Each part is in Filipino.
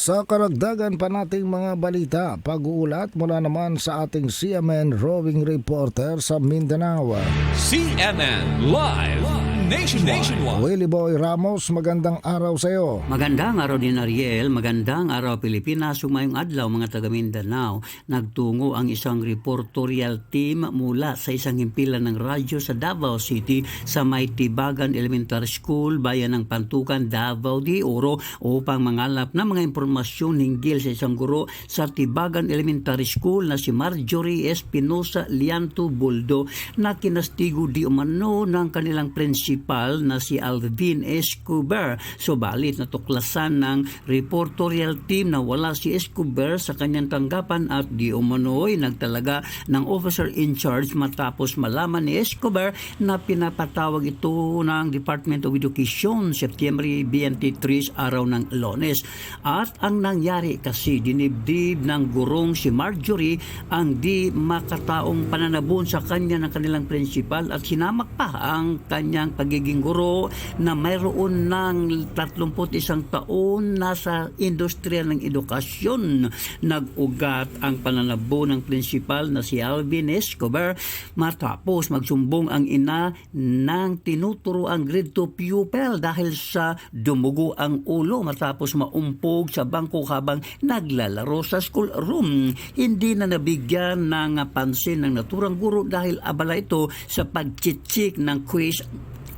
Sa karagdagan pa nating mga balita, pag-uulat mula naman sa ating CMN roving reporter sa Mindanao. CNN Live Nationwide. Willie Boy Ramos, magandang araw sa iyo. Magandang araw din Ariel, magandang araw Pilipinas. Sumayong adlaw mga taga Mindanao. Nagtungo ang isang reportorial team mula sa isang himpilan ng radyo sa Davao City sa May Tibagan Elementary School, bayan ng Pantukan, Davao de Oro upang mangalap ng mga impormasyon hinggil sa isang guro sa Tibagan Elementary School na si Marjorie Espinosa Lianto Buldo na kinastigo di umano ng kanilang principal na si Alvin Escobar. Subalit natuklasan ng reportorial team na wala si Escobar sa kanyang tanggapan at di umano'y nagtalaga ng officer in charge matapos malaman ni Escobar na pinapatawag ito ng Department of Education September 23 araw ng Lones. At ang nangyari kasi dinibdib ng gurong si Marjorie ang di makataong pananabon sa kanya ng kanilang principal at sinamak pa ang kanyang pagiging guro na mayroon ng 31 taon nasa industriya ng edukasyon. Nag-ugat ang pananabo ng principal na si Alvin Escobar matapos magsumbong ang ina ng tinuturo ang grade 2 pupil dahil sa dumugo ang ulo matapos maumpog sa bangko habang naglalaro sa school room. Hindi na nabigyan ng pansin ng naturang guro dahil abala ito sa pagchitsik ng quiz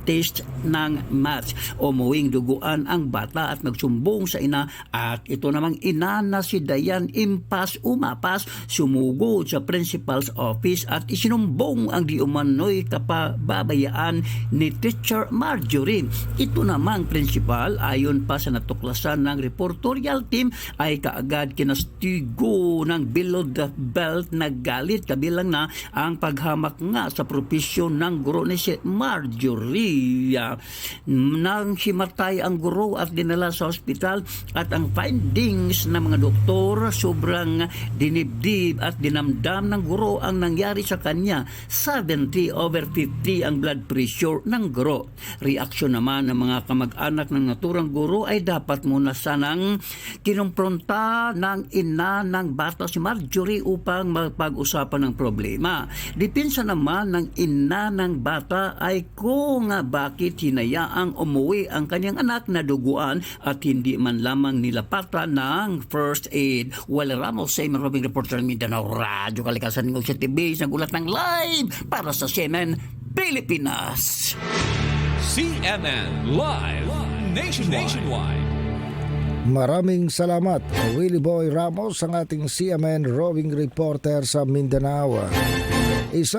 test ng maths. Umuwing duguan ang bata at nagsumbong sa ina at ito namang ina na si Dayan impas umapas sumugod sa principal's office at isinumbong ang di umano'y kapababayaan ni Teacher Marjorie. Ito namang principal ayon pa sa natuklasan ng reportorial team ay kaagad kinastigo ng below the belt na galit kabilang na ang paghamak nga sa propisyon ng guro ni si Marjorie. Nang himatay ang guro at dinala sa ospital at ang findings ng mga doktor sobrang dinibdib at dinamdam ng guro ang nangyari sa kanya. 70 over 50 ang blood pressure ng guro. Reaksyon naman ng mga kamag-anak ng naturang guro ay dapat muna sanang kinumpronta ng ina ng bata si Marjorie upang mapag-usapan ng problema. Dipinsa naman ng ina ng bata ay kung bakit hinayaang umuwi ang kanyang anak na duguan at hindi man lamang nilapatan ng first aid. Well, Ramos, sa Robing Reporter ng Mindanao Radio, Kalikasan ng sa TV, nagulat ng live para sa CNN Pilipinas. CNN Live Nationwide. Maraming salamat, Willie Boy Ramos, ang ating CMN roving reporter sa Mindanao. Isa